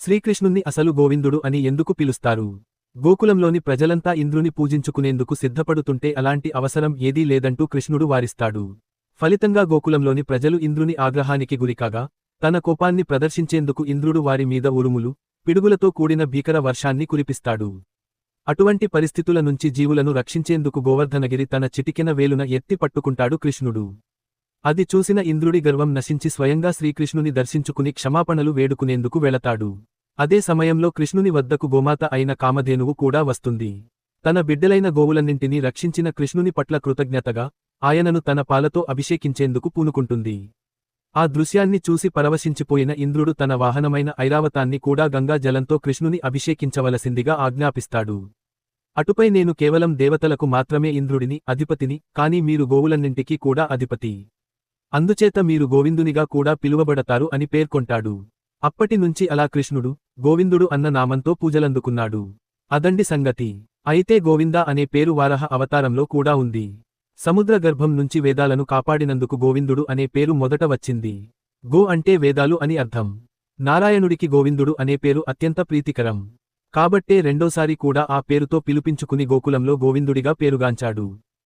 శ్రీకృష్ణుణ్ణి అసలు గోవిందుడు అని ఎందుకు పిలుస్తారు? గోకులంలోని ప్రజలంతా ఇంద్రుని పూజించుకునేందుకు సిద్ధపడుతుంటే అలాంటి అవసరం ఏదీ లేదంటూ కృష్ణుడు వారిస్తాడు. ఫలితంగా గోకులంలోని ప్రజలు ఇంద్రుని ఆగ్రహానికి గురికాగా తన కోపాన్ని ప్రదర్శించేందుకు ఇంద్రుడు వారి మీద ఉరుములు పిడుగులతో కూడిన భీకర వర్షాన్ని కురిపిస్తాడు. అటువంటి పరిస్థితుల నుంచి జీవులను రక్షించేందుకు గోవర్ధనగిరి తన చిటికెన వేలున ఎత్తి పట్టుకుంటాడు కృష్ణుడు. అది చూసిన ఇంద్రుడి గర్వం నశించి స్వయంగా శ్రీకృష్ణుని దర్శించుకుని క్షమాపణలు వేడుకునేందుకు వెళతాడు. అదే సమయంలో కృష్ణుని వద్దకు గోమాత అయిన కామధేనువు కూడా వస్తుంది. తన బిడ్డలైన గోవులన్నింటినీ రక్షించిన కృష్ణుని పట్ల కృతజ్ఞతగా ఆయనను తన పాలతో అభిషేకించేందుకు పూనుకుంటుంది. ఆ దృశ్యాన్ని చూసి పరవశించిపోయిన ఇంద్రుడు తన వాహనమైన ఐరావతాన్ని కూడా గంగా జలంతో కృష్ణుని అభిషేకించవలసిందిగా ఆజ్ఞాపిస్తాడు. అటుపై నేను కేవలం దేవతలకు మాత్రమే ఇంద్రుడిని అధిపతిని కాని మీరు గోవులన్నింటికీ కూడా అధిపతి. అందుచేత మీరు గోవిందునిగా కూడా పిలువబడతారు అని పేర్కొంటాడు. అప్పటి నుంచి అలా కృష్ణుడు గోవిందుడు అన్న నామంతో పూజలందుకున్నాడు. అదండి సంగతి. అయితే గోవింద అనే పేరు వారహ అవతారంలో కూడా ఉంది. సముద్ర గర్భం నుంచి వేదాలను కాపాడినందుకు గోవిందుడు అనే పేరు మొదట వచ్చింది. గో అంటే వేదాలు అని అర్థం. నారాయణుడికి గోవిందుడు అనే పేరు అత్యంత ప్రీతికరం. కాబట్టే రెండోసారి కూడా ఆ పేరుతో పిలుపించుకుని గోకులంలో గోవిందుడిగా పేరుగాంచాడు.